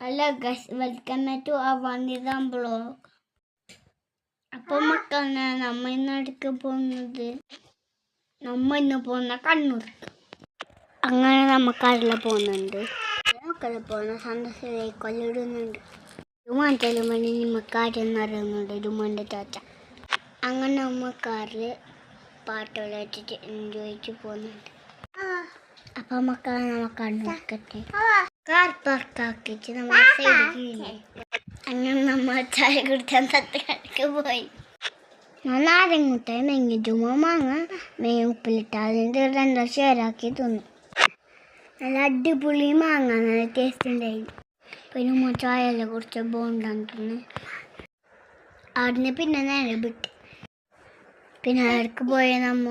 Hello guys welcome to അവനിതം blog. അപ്പൊ മക്കളെ നമ്മ ഇന്ന് അടുക്ക് പോകുന്നത്? നമ്മ ഇന്ന് പോകുന്ന കണ്ണൂർ. അങ്ങനെ നമ്മക്കറില പോകുന്നുണ്ട്? മക്കളെ പോകുന്ന സന്തോഷത്തിലേക്ക് കൊല്ലിടുന്നുണ്ട് വേണ്ടി നമുക്ക് ആരും അറിയുന്നുണ്ട്? രുമാന്റെ ചാച്ച. അങ്ങനെ നമ്മ കാറിൽ പാട്ടുകൾ വെച്ചിട്ട് എൻജോയ് ചെയ്ത് പോകുന്നുണ്ട്. അപ്പൊ മക്കളെ നമുക്ക് കണ്ണൂർക്കട്ടെ. കാർ പാർക്കാക്കിച്ച് നമ്മൾ സൈഡിൽ അങ്ങനെ നമ്മൾ ചായ കുടിച്ചാൽ തത്തക്കടക്ക് പോയി. ഞാൻ നാരങ്ങുട്ടായി മെങ്ങി ചുമ മാങ്ങ മെയ് ഉപ്പിലിട്ട് അതിന്റെ രണ്ടോ ഷെയറാക്കി തിന്നു. നല്ല അടിപൊളി മാങ്ങ നല്ല ടേസ്റ്റ് ഉണ്ടായി. പിന്നെ ഉമ്മ ചായയെല്ലാം കുറച്ച് ബോണ്ടാന്ന് തിന്ന് അവിടുന്ന് പിന്നെ നേരെ വിട്ട്. പിന്നെ ആർക്ക് പോയ നമ്മ.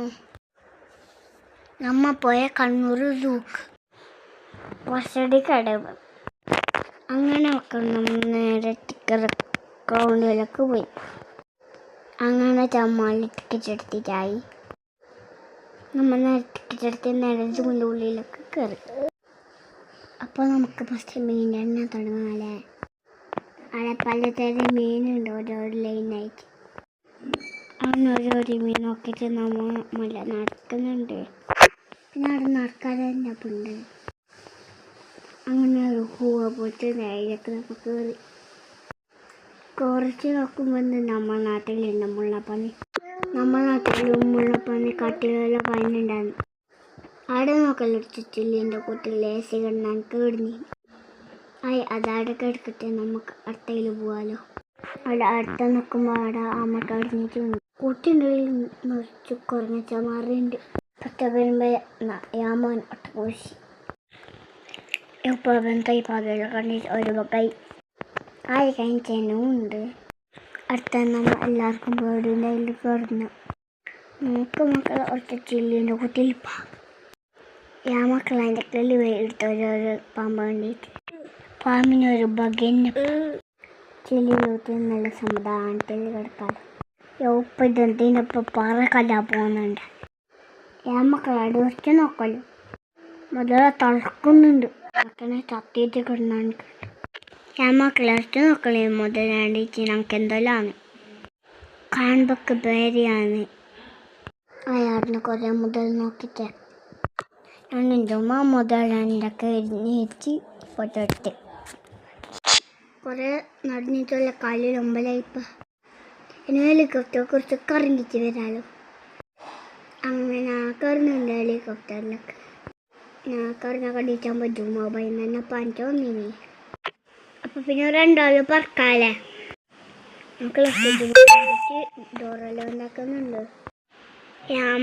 നമ്മ പോയ കണ്ണൂർ സൂക്ക് കുറച്ചടി കടവ്. അങ്ങനെ ഒക്കെ നേരെ ടിക്കർ കൗണ്ടിലൊക്കെ പോയി. അങ്ങനെ ചമ്മാലി ടിക്കറ്റ് എടുത്തിട്ടായി. നമ്മൾ നേരെ ടിക്കറ്റ് എടുത്ത് നേരെ സൂവിന്റെ ഉള്ളിലൊക്കെ കയറി. അപ്പോൾ നമുക്ക് ഫസ്റ്റ് മീൻ എണ്ണ തുടങ്ങാല്ലേ? അവിടെ പലതരം മീനുണ്ട് ഓരോരോ ലൈനായിട്ട് അങ്ങനെ ഓരോരോ മീൻ നോക്കിയിട്ട് നമ്മൾ മല നടക്കുന്നുണ്ട്. പിന്നെ അവിടെ നടക്കാതെ ഉണ്ട് അങ്ങനെ ഒരു ഹൂവ പോയിട്ട് നേരൊക്കെ നമുക്ക് കയറി കുറച്ച് നോക്കുമ്പോൾ നമ്മുടെ നാട്ടിലുണ്ട് മുള്ളപ്പന്നി നമ്മുടെ നാട്ടിൽ മുള്ളപ്പന്നി കട്ടിലുള്ള പനിയുണ്ടായിരുന്നു അവിടെ നോക്കല്ലോ ചുറ്റിലിന്റെ കൂട്ടിൽ ലേസി കിടന്നാൻ കേടുന്നി ആയി അതവിടെ കിടക്കട്ടെ നമുക്ക് അടുത്തയിൽ പോവാലോ. അവിടെ അടുത്ത നിൽക്കുമ്പോൾ അവിടെ അമ്മ കടിഞ്ഞിട്ട് കൂട്ടിന്റെ നിറച്ച് കുറഞ്ഞ ചമാറുണ്ട് പറ്റ വരുമ്പോൾ യാമോൻ ഒട്ട കൈ പാകകൾ കണ്ടിട്ട് ഒരു കൈ ആയി കഴിഞ്ഞും ഉണ്ട് അടുത്ത നമ്മൾ എല്ലാവർക്കും പേടിന്റെ അതിൽ കയറുന്നു നമുക്ക് മക്കൾ ഒറ്റ ചില്ലിന്റെ കുട്ടിയിൽ ആ മക്കൾ അതിന്റെ കിളി എടുത്ത ഓരോരോ പാമ്പ് കണ്ടിട്ട് പാമ്പിനൊരു ബഗന്നെ ചില്ലിലോട്ട് നല്ല സമാധാനത്തിൽ കിടക്കാം ഉപ്പ് ഇതിനൊപ്പം പാറ കല്ലാ പോകുന്നുണ്ട് ആ മക്കൾ അടുത്ത് നോക്കല്ലോ മുതല തളക്കുന്നുണ്ട് അങ്ങനെ ചത്തിയിട്ട് കിടന്നാണ് ഞമ്മക്കളടുത്ത് നോക്കളെ മുതലാണ്ടിച്ച് ഞങ്ങൾക്ക് എന്തെല്ലാമാണ് കാണുമ്പൊക്കെ പേരിയാണ് അയാളിന് കുറേ മുതൽ നോക്കിയിട്ട്. ഞാൻ എന്റെ ഉമ്മ മുതലാന്റെ എഴുന്നേറ്റ് ഫോട്ടോ എടുത്ത്. കുറേ നടന്നിട്ടുള്ള കാലിൽ ഒമ്പലായിപ്പോൾ ഇനി ഹെലികോപ്റ്ററെ കുറിച്ച് കറങ്ങിച്ച് വരാലോ. അങ്ങനെ കയറുന്നുണ്ട് ഹെലികോപ്റ്ററിലൊക്കെ ഞാൻ കറങ്ങാൻ പറ്റും ജുമാ ബൈ തന്നെ പഞ്ച വന്നിനി അപ്പൊ പിന്നെ രണ്ടാൾ പറക്കാല്ലേ? നമുക്ക് ഡോറെല്ലാം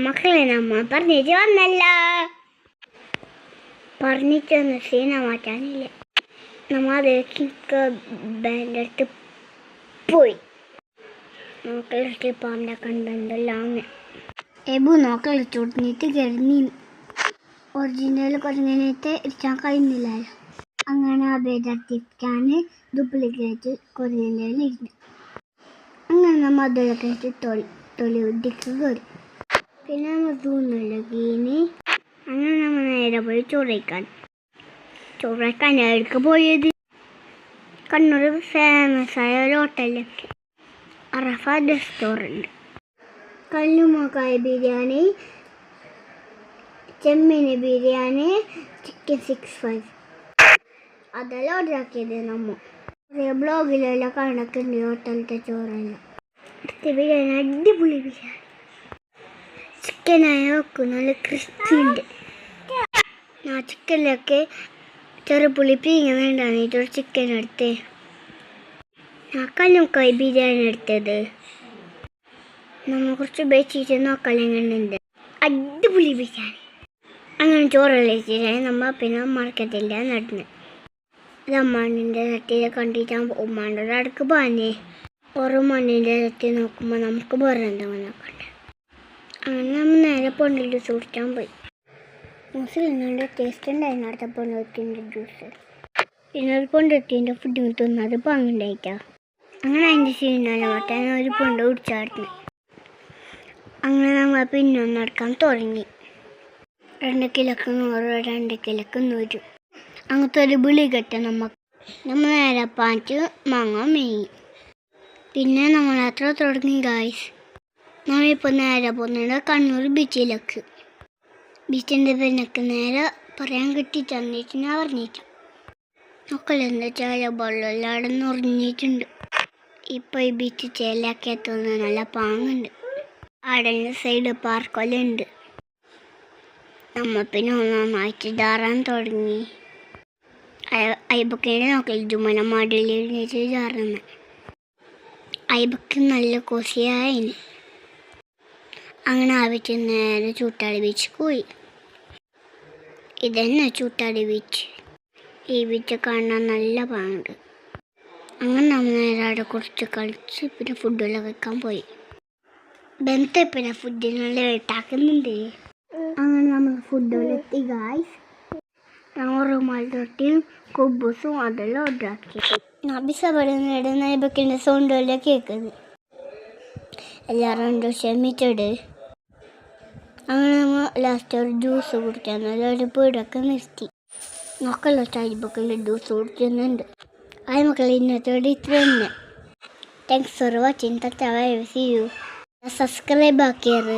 മക്കളെ നമ്മ പറഞ്ഞിട്ട് വന്നല്ല. പറഞ്ഞിട്ടൊന്ന് സീന മാറ്റാനില്ല. നമ്മ അതിലേക്ക് ബാന്റെ അടുത്ത് പോയി. നോക്കളടുത്ത് പാമ്പൊക്കെ ഉണ്ടല്ലോ അങ്ങനെ എബു നോക്കളി ചുടന്നിട്ട് കരുന്നി ഒറിജിനൽ കുറഞ്ഞിട്ട് ഇരിക്കാൻ കഴിയുന്നില്ലല്ലോ. അങ്ങനെ അപേക്ഷിക്കാൻ ഡ്യൂപ്ലിക്കേറ്റ് കുറഞ്ഞിന്റെ ഇരുന്നു അങ്ങനെ നമ്മൾ അതിലൊക്കെ തൊലി ഉദ്ദിക്ക് കയറി പിന്നെ നമ്മൾ തൂന്നിലകീന് അങ്ങനെ നമ്മൾ നേരെ പോയി ചോറയ്ക്കാൻ ചോറയ്ക്കാൻ എവിടേക്ക് പോയത്? കണ്ണൂർ ഫേമസ് ആയ ഒരു ഹോട്ടലിലേക്ക് അറഫ റെസ്റ്റോറന്റ് കല്ലുമക്കായ ബിരിയാണി ചെമ്മീൻ ബിരിയാണി ചിക്കൻ സിക്സ് ഫൈവ് അതെല്ലാം ഓർഡർ ആക്കിയത് നമ്മൾ ബ്ലോഗിലെല്ലാം കണക്കുണ്ട് ഹോട്ടലിന്റെ ചോറെല്ലാം. ബിരിയാണി അടിപൊളി ബിരിയാണി. ചിക്കനായ നോക്കും നല്ല ക്രിസ്പി ഉണ്ട്. ആ ചിക്കനിലൊക്കെ ചെറുപുളി പീങ്ങുന്നുണ്ടാണ് ഇതൊരു ചിക്കൻ എടുത്ത്. ഞാൻ കല്ലുമക്കായ ബിരിയാണി എടുത്തത്. നമ്മൾ കുറച്ച് ബേച്ചിട്ട് നോക്കലെങ്ങനെയുണ്ട് അടിപൊളി ബിരിയാണി. അങ്ങനെ ചോറെല്ലാം വെച്ചിട്ടാണ് നമ്മൾ പിന്നെ മറക്കത്തില്ല നടന്ന്. അമ്മാണിന്റെ തട്ടിയെ കണ്ടിട്ട് ഉമ്മാന്റെ അടുക്ക് പാഞ്ഞേ ഓരോ മണ്ണിന്റെ തട്ടി നോക്കുമ്പോൾ നമുക്ക് വേറെ നോക്കണ്ടേ അങ്ങനെ നമ്മൾ നേരെ പൊണ്ടിൽ സൂക്ഷിക്കാൻ പോയി. മുസ്ലിങ്ങളുടെ ടേസ്റ്റ് ഉണ്ടായിരുന്നു. അടുത്ത പൊണ്ടിന്റെ ജ്യൂസ്. പിന്നെ ഒരു പൊണ്ടെത്തിന്റെ ഫുഡ് തിന്നത് പാങ്ങുണ്ടായിട്ടാ അങ്ങനെ അതിന്റെ മട്ടൻ ഒരു പൊണ്ട് കുടിച്ചാടുന്നു അങ്ങനെ നമ്മൾ പിന്നെ നടക്കാൻ തുടങ്ങി. രണ്ട് കിലക്ക് നൂറ് രണ്ട് കിലക്ക് നൂറ്. അങ്ങനത്തെ ഒരു വിളി കെട്ട നമുക്ക് നമ്മൾ നേരെ പാഞ്ച് മാങ്ങ മെയ് പിന്നെ നമ്മൾ അത്ര തുടങ്ങി ഗായ്സ് നമ്മളിപ്പോൾ നേരെ പോകുന്നത് കണ്ണൂർ ബീച്ചിലേക്ക്. ബീച്ചിന്റെ പിന്നക്ക് നേരെ പറയാൻ കിട്ടി തന്നിട്ട് ഞാൻ പറഞ്ഞിട്ട് മക്കളെന്താ വെച്ചാൽ വെള്ളമെല്ലാം ഉറങ്ങിയിട്ടുണ്ട് ഇപ്പോൾ ഈ ബീച്ച് ചേലയൊക്കെ എത്തുന്നത് നല്ല പാങ്ങുണ്ട്. അവിടെ സൈഡ് പാർക്കെല്ലാം ഉണ്ട് നമ്മ പിന്നെ ഒന്നാമായിട്ട് ചാറാൻ തുടങ്ങി അയബക്കേനെ നോക്കി ജുമന മടിയിൽ എഴുന്നേറ്റ് ചാറുന്ന അയബക്ക് നല്ല കൊസിയായിന് അങ്ങനെ ആവശ്യം നേരെ ചൂട്ടാടി ബീച്ച് പോയി. ഇതന്നെ ചൂട്ടാടി വെച്ച്. ഈ ബീച്ച് കാണാൻ നല്ല പാങ്ങുണ്ട് അങ്ങനെ നമ്മൾ നേരെ അവിടെ കുറച്ച് കളിച്ച് പിന്നെ ഫുഡെല്ലാം വെക്കാൻ പോയി. ബന്ധ പിന്നെ ഫുഡിനുള്ള വെട്ടാക്കുന്നുണ്ട് അങ്ങനെ ഫുഡെല്ലാം എത്തി ഗായ്സ് ഞങ്ങൾ റുമാൽ തൊട്ടിയും അതെല്ലാം ഓർഡർ ആക്കി നബിസ പറയുന്ന നൈബക്കിന്റെ സൗണ്ടെല്ലാം കേൾക്കുന്നത് എല്ലാവരും ഉണ്ട് ക്ഷമിച്ചിട് അങ്ങനെ നമ്മൾ ലാസ്റ്റ് ഒരു ജ്യൂസ് കുടിക്കാൻ എല്ലാവരും പീടൊക്കെ നിർത്തി നോക്കല്ലോ ചായ്ബക്കിന്റെ ജ്യൂസ് കുടിക്കുന്നുണ്ട് ആ മക്കളെ ഇന്നത്തോടെ ഇത്ര തന്നെ താങ്ക്സ് ഫോർ വാച്ചിങ് തത്ത സി യു സബ്സ്ക്രൈബ് ആക്കിയത്